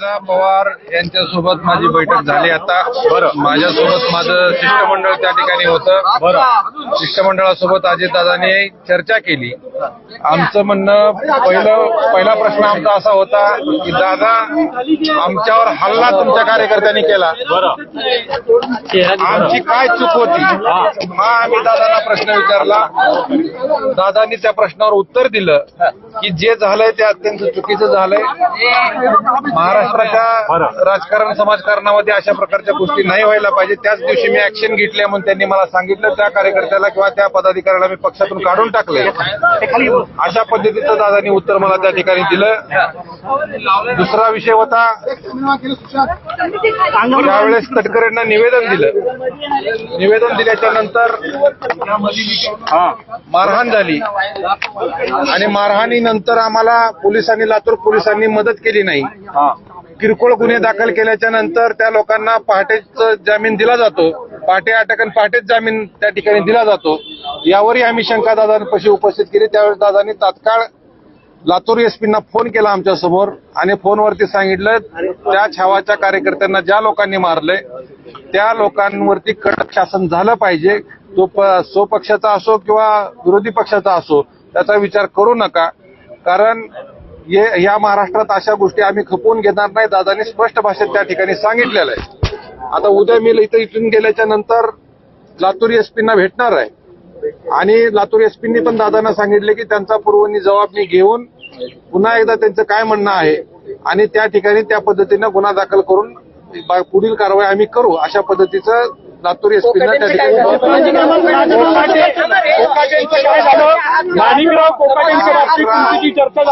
दादा पवार यांच्यासोबत माझी बैठक झाली आता. बरं माझ्यासोबत माझं शिष्टमंडळ त्या ठिकाणी होतं. बरं शिष्टमंडळासोबत अजितदादांनी चर्चा केली. आमचं म्हणणं पहिलं पहिला प्रश्न आमचा असा होता की दादा आमच्यावर हल्ला तुमच्या कार्यकर्त्यांनी केला. आमची काय चूक होती? हा आम्ही दादांना प्रश्न विचारला. दादांनी त्या प्रश्नावर उत्तर दिलं की जे झालंय ते अत्यंत चुकीचं झालंय. महाराष्ट्राच्या राजकारण समाजकारणामध्ये अशा प्रकारच्या गोष्टी नाही व्हायला पाहिजे. त्याच दिवशी मी ऍक्शन घेतली म्हणून त्यांनी मला सांगितलं त्या कार्यकर्त्याला किंवा त्या पदाधिकाऱ्याला मी पक्षातून काढून टाकले अशा पद्धतीचं दादांनी उत्तर मला त्या ठिकाणी दिलं. दुसरा विषय होता त्यावेळेस तटकरेंना निवेदन दिलं. निवेदन दिल्याच्या नंतर मारहाण झाली. आणि मारहाणीनंतर आम्हाला पोलिसांनी लातूर पोलिसांनी मदत केली नाही. किरकोळ गुन्हे दाखल केल्याच्यानंतर त्या लोकांना पहाटेच जामीन दिला जातो. पहाटे अटक आणि पहाटेच जामीन त्या ठिकाणी दिला जातो. यावरही आम्ही शंका दादांपाशी उपस्थित केली. त्यावेळेस दादांनी तात्काळ लातूर एसपींना फोन केला आमच्यासमोर आणि फोनवरती सांगितलं त्या छावाच्या कार्यकर्त्यांना ज्या लोकांनी मारले त्या लोकांवरती कडक शासन झालं पाहिजे. तो प- स्वपक्षाचा असो किंवा विरोधी पक्षाचा असो त्याचा विचार करू नका. कारण ये- या महाराष्ट्रात अशा गोष्टी आम्ही खपवून घेणार नाही. दादांनी स्पष्ट भाषेत त्या ठिकाणी सांगितलेलं आहे. आता उद्या मी इथं इथून गेल्याच्यानंतर लातूर एसपींना भेटणार आहे. आणि लातूर एसपींनी पण दादांना सांगितले की त्यांचा पूर्वनी जबाब मी घेऊन पुन्हा एकदा त्यांचं काय म्हणणं आहे आणि त्या ठिकाणी त्या पद्धतीनं गुन्हा दाखल करून पुढील कारवाई आम्ही करू अशा पद्धतीचं लातूर एसपींना त्या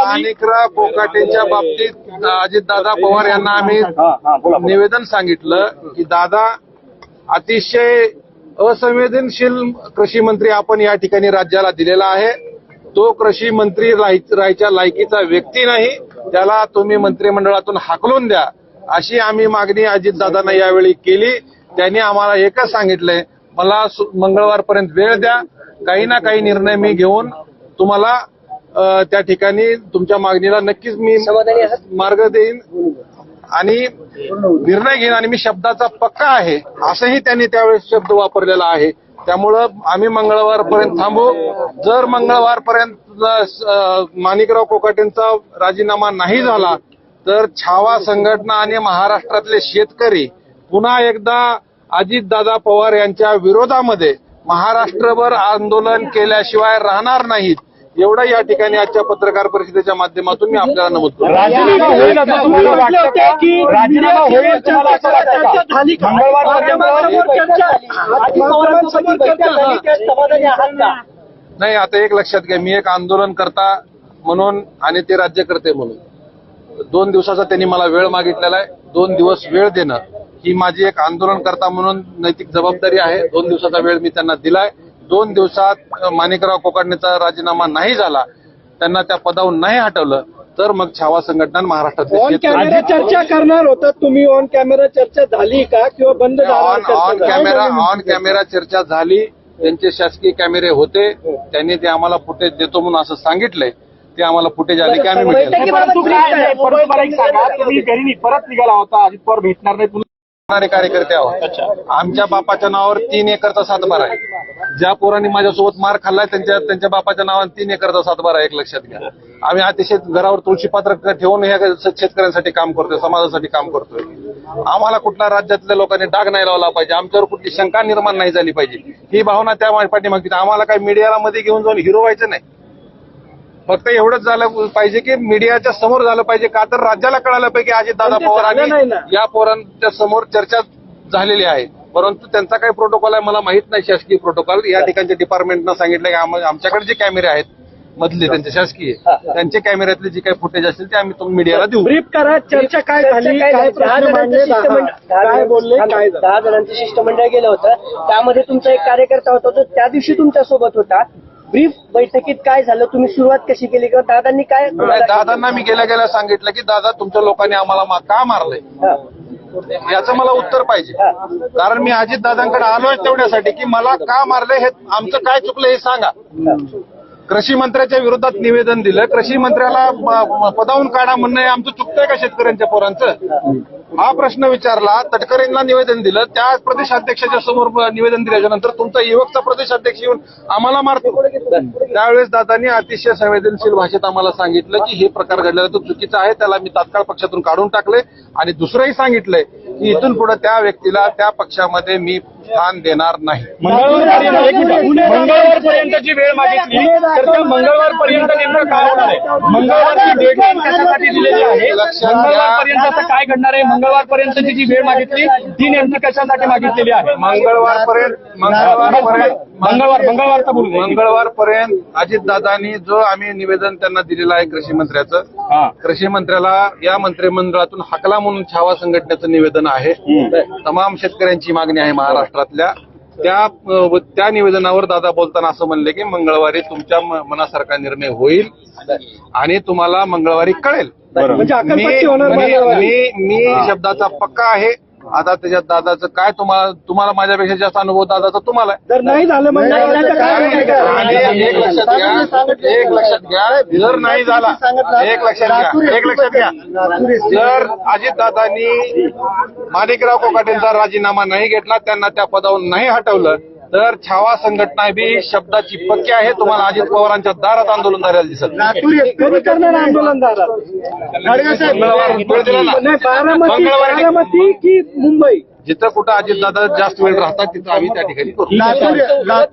माणिकराव कोकाटेंच्या बाबतीत माणिकराव अजितदादा पवार यांना आम्ही निवेदन सांगितलं की दादा अतिशय असंवेदनशील कृषी मंत्री आपण या ठिकाणी राज्याला दिलेला आहे. तो कृषी मंत्री राहाय- राहायच्या लायकीचा व्यक्ती नाही. त्याला तुम्ही मंत्रिमंडळातून हाकलून द्या. अशी आम्ही मागणी अजितदादांना यावेळी केली. त्यांनी आम्हाला एकच सांगितलंय मला मंगळवारपर्यंत वेळ द्या काही ना काही निर्णय मी घेऊन तुम्हाला त्या ठिकाणी तुमच्या मागणीला नक्कीच मी मार्ग देईन आणि निर्णय घेईन आणि मी शब्दाचा पक्का आहे असंही त्यांनी त्यावेळेस शब्द वापरलेला आहे. त्यामुळं आम्ही मंगळवारपर्यंत थांबू. जर मंगळवारपर्यंत माणिकराव कोकाटेंचा राजीनामा नाही झाला तर छावा संघटना आणि महाराष्ट्रातले शेतकरी पुन्हा एकदा अजितदादा पवार यांच्या विरोधामध्ये महाराष्ट्रभर आंदोलन केल्याशिवाय राहणार नाहीत एवढं या ठिकाणी आजच्या पत्रकार परिषदेच्या माध्यमातून मी आपल्याला नमूद करतो नाही आता एक लक्षात घ्या मी एक आंदोलन करता म्हणून आणि ते राज्यकर्ते म्हणून दोन दिवसाचा त्यांनी मला वेळ मागितलेला आहे दोन दिवस वेळ देणं ही माझी एक आंदोलन करता म्हणून नैतिक जबाबदारी आहे. दोन दिवसाचा वेळ मी त्यांना दिलाय. दोन दिवसात माणिकराव कोकाडणेचा राजीनामा नाही झाला त्यांना त्या पदावरून नाही हटवलं तर मग छावा संघटना कॅमेरा चर्चा करणार होता तुम्ही? ऑन कॅमेरा चर्चा झाली का किंवा बंद ऑन कॅमेरा? ऑन कॅमेरा चर्चा झाली. त्यांचे शासकीय कॅमेरे होते. त्यांनी ते आम्हाला फुटेज देतो म्हणून असं सांगितलंय. ते आम्हाला फुटेज आले की आम्ही परंतु निघाला होता अजित पवार भेटणार नाही कार्यकर्ते आहोत. आमच्या बापाच्या नावावर तीन एकरचा सातबारा आहे. ज्या पोरांनी माझ्यासोबत मार खाल्लाय त्यांच्या त्यांच्या बापाच्या नावावर तीन एकरचा सातबारा आहे, एक लक्षात घ्या. आम्ही अतिशय घरावर तुळशी पात्र ठेवून ह्या शेतकऱ्यांसाठी काम करतोय समाजासाठी काम करतोय. आम्हाला कुठल्या राज्यातल्या लोकांनी डाग नाही लावला पाहिजे आमच्यावर कुठली शंका निर्माण नाही झाली पाहिजे. ही भावना त्या पाठीमागची. आम्हाला काही मीडियाला मध्ये घेऊन जाऊन हिरो व्हायचं नाही. फक्त एवढंच झालं पाहिजे की मीडियाच्या समोर झालं पाहिजे. का तर राज्याला कळालं पाहिजे की अजित दादा पवार आणि. या पोरांच्या समोर चर्चा झालेली आहे. परंतु त्यांचा काही प्रोटोकॉल आहे मला माहीत नाही शासकीय प्रोटोकॉल या ठिकाणच्या डिपार्टमेंटनं सांगितलं की आम- आमच्याकडे जे कॅमेरे आहेत मधले त्यांचे शासकीय त्यांचे कॅमेऱ्यातले जे काही फुटेज असतील ते आम्ही तुम्ही मीडियाला देऊ. ब्रीफ करा चर्चा काय झाली काय बोलले काय झालं? दहा जणांचं शिष्टमंडळ गेलं होतं. त्यामध्ये तुमचा एक कार्यकर्ता होता तो त्या दिवशी तुमच्यासोबत होता. ब्रीफ बैठकीत काय झालं? तुम्ही सुरुवात कशी केली किंवा दादांनी काय दादांना मी गेल्या गेल्या सांगितलं की दादा तुमच्या लोकांनी आम्हाला मा- का मारलंय. याचं मला उत्तर पाहिजे. कारण मी अजित दादांकडे आलोय तेवढ्यासाठी की मला का मारलंय हे आमचं काय चुकलं हे सांगा. कृषी मंत्र्याच्या विरोधात निवेदन दिलं. कृषी मंत्र्याला पदावून काढा म्हणणं हे आमचं चुकतंय का शेतकऱ्यांच्या पोरांचं? हा प्रश्न विचारला तटकरेंना निवेदन दिलं. त्या प्रदेशाध्यक्षाच्या समोर निवेदन दिल्याच्या नंतर तुमचा युवकचा प्रदेशाध्यक्ष येऊन आम्हाला मारतो. त्यावेळेस दादांनी अतिशय संवेदनशील भाषेत आम्हाला सांगितलं की हे प्रकार घडलेला तो चुकीचा आहे त्याला मी तात्काळ पक्षातून काढून टाकले आणि दुसरंही सांगितलंय की इथून पुढे त्या व्यक्तीला त्या पक्षामध्ये मी स्थान देणार नाही. मिनिट. मंगळवारपर्यंतची वेळ मागितली तर त्या मंगळवारपर्यंत नेमकं काय होणार आहे? मंगळवारची डेडलाईन कशासाठी दिलेली आहे. मंगळवारपर्यंत असं काय घडणार आहे? मंगळवारपर्यंतची जी वेळ मागितली ती नेमकी कशासाठी मागितलेली आहे? मंगळवारपर्यंत मंगळवारपर्यंत मंगळवार मंगळवारचा बोलू मंगळवारपर्यंत अजितदादांनी जो आम्ही निवेदन त्यांना दिलेलं आहे कृषी मंत्र्याचं हा. कृषी मंत्र्याला या मंत्रिमंडळातून हकला म्हणून छावा संघटनेचं निवेदन आहे. तमाम शेतकऱ्यांची मागणी आहे महाराष्ट्रातल्या त्या त्या निवेदनावर दादा बोलताना असं म्हणले की मंगळवारी तुमच्या मनासारखा निर्णय होईल आणि तुम्हाला मंगळवारी कळेल. म्हणजे. मी मी शब्दाचा पक्का आहे. आता त्याच्यात दादाचं काय तुम्हाला तुम्हाला माझ्यापेक्षा जास्त अनुभव दादाचा तुम्हाला एक लक्षात घ्या. एक लक्षात घ्या. जर नाही झाला एक लक्षात घ्या. एक लक्षात घ्या. जर अजितदादांनी माणिकराव कोकाटेंचा राजीनामा नाही घेतला त्यांना त्या पदावरून नाही हटवलं तर छावा संघटना बी शब्दाची पक्की आहे. तुम्हाला अजित पवारांच्या दारात आंदोलन झालेलं दिसत आंदोलन दादा मंगळवार की मुंबई? जिथं कुठं अजितदादा जास्त वेळ राहतात तिथं आम्ही त्या ठिकाणी करू.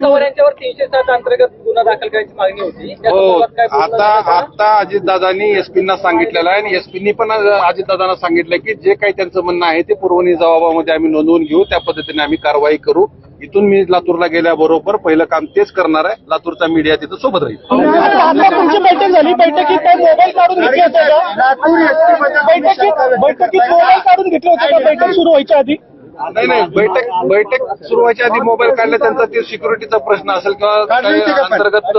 पवार यांच्यावर तीनशे सात अंतर्गत गुन्हा दाखल करायची मागणी होती. हो आता? आता अजितदादांनी एसपींना सांगितलेलं आहे आणि एसपींनी पण अजितदादांना सांगितलं की जे काही त्यांचं म्हणणं आहे ते पुरवणी जबाबामध्ये आम्ही नोंदवून घेऊ. त्या पद्धतीने आम्ही कारवाई करू. इथून मी लातूरला गेल्याबरोबर पहिलं काम तेच करणार आहे. लातूरचा मीडिया तिथं सोबत राहील. आता तुमची बैठक झाली. बैठकीत काय मोबाईल काढून घेतले होते का? बैठकीत बैठकीत मोबाईल काढून घेतले होते का? बैठक सुरू व्हायच्या आधी? नाही नाही बैठक बैठक सुरू व्हायच्या आधी मोबाईल काढला त्यांचा ते सिक्युरिटीचा प्रश्न असेल किंवा काही अंतर्गत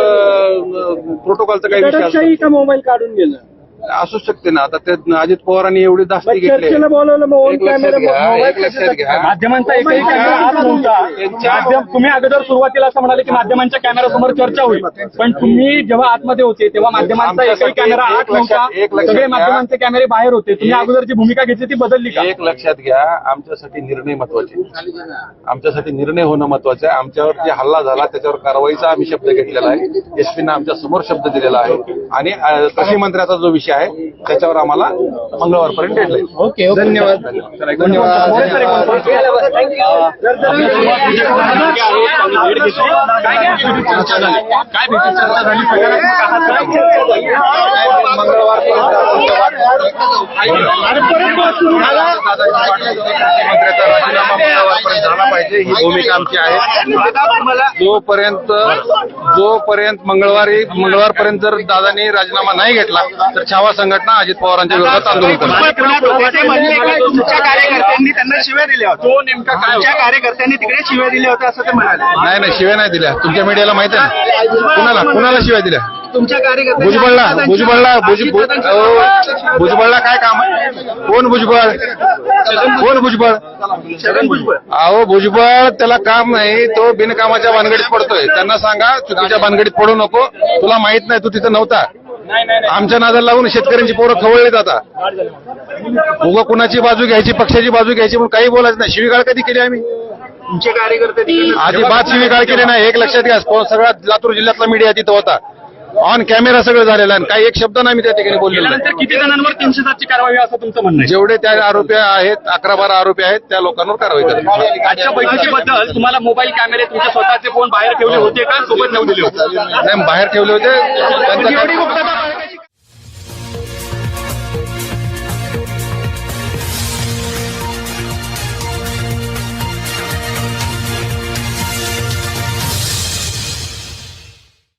प्रोटोकॉलचा काही विषय मोबाईल काढून गेलं? असू शकते ना. आता ते अजित पवारांनी एवढी धास्ती घेतली. चर्चेला बोलवलं मग ऑन एक लक्षात कॅमेरा घ्या एक लक्षात घ्या. माध्यमांचा एकही कॅमेरा आत नव्हता. माध्यम तुम्ही अगोदर सुरुवातीला असं म्हणाले की माध्यमांच्या कॅमेरासमोर चर्चा होईल. पण तुम्ही जेव्हा आतमध्ये होते तेव्हा माध्यमांचा एकही कॅमेरा आत लक्षात- नव्हता सगळे. माध्यमांचे कॅमेरे बाहेर होते. तुम्ही अगोदर जी भूमिका घेतली ती बदलली का? एक लक्षात घ्या आमच्यासाठी निर्णय महत्त्वाचे. आमच्यासाठी निर्णय होणं महत्वाचं आहे. आमच्यावर जे हल्ला झाला त्याच्यावर कारवाईचा आम्ही शब्द घेतलेला आहे. एसपीनं आमच्यासमोर शब्द दिलेला आहे. आणि अ, कृषी मंत्र्याचा जो विषय आहे. त्याच्यावर आम्हाला मंगळवारपर्यंत डेडलाईन ओके धन्यवाद झाली सकारात्मक आहात का? मंत्र्याचा राजीनामा मंगळवारपर्यंत झाला पाहिजे ही भूमिका आमची आहे जोपर्यंत जोपर्यंत मंगळवारी मंगळवारपर्यंत जर दादांनी राजीनामा नाही घेतला तर छावा संघटना अजित पवारांच्या विरोधात आंदोलन तुमच्या कार्यकर्त्यांनी त्यांना शिव्या दिल्या होत्या. तो नेमका काय तुमच्या कार्यकर्त्यांनी तिकडे शिव्या दिल्या होत्या असं ते म्हणाले. नाही नाही शिव्या नाही दिल्या. तुमच्या मीडियाला माहिती आहे ना? कुणाला? कुणाला शिव्या दिल्या? तुमच्या कार्यकर्त्यांनी भुजबळला भुजबळला भुजबळला काय काम आहे? कोण भुजबळ? कोण भुजबळ. अहो भुजबळ त्याला काम नाही तो बिनकामाच्या भानगडीत पडतोय. त्यांना सांगा चुकीच्या भानगडीत पडू नको. तुला माहीत नाही तू तिथं नव्हता. आमच्या नादाला लावून शेतकऱ्यांची पोरं खवळलीत आता. उगा कुणाची बाजू घ्यायची पक्षाची बाजू घ्यायची म्हणून काही बोलायचं नाही. शिवीगाळ कधी केली आम्ही? तुमचे कार्यकर्ते तिकडे अजिबात शिवीगाळ केली नाही. एक लक्षात घ्या को- सगळा लातूर जिल्ह्यातला मीडिया तिथं होता. ऑन कॅमेरा सगळं झालेलं आहे आणि काही एक शब्द नाही मी त्या ठिकाणी बोललेलो किती जणांवर तीनशे सातची कारवाई असं तुमचं म्हणणं आहे? जेवढे त्या आरोपी आहेत अकरा बारा आरोपी आहेत त्या लोकांवर कारवाई करायची आजच्या बैठकीबद्दल तुम्हाला मोबाईल कॅमेरे तुमचे स्वतःचे फोन बाहेर ठेवले होते का? सोबत होते नाही बाहेर ठेवले होते.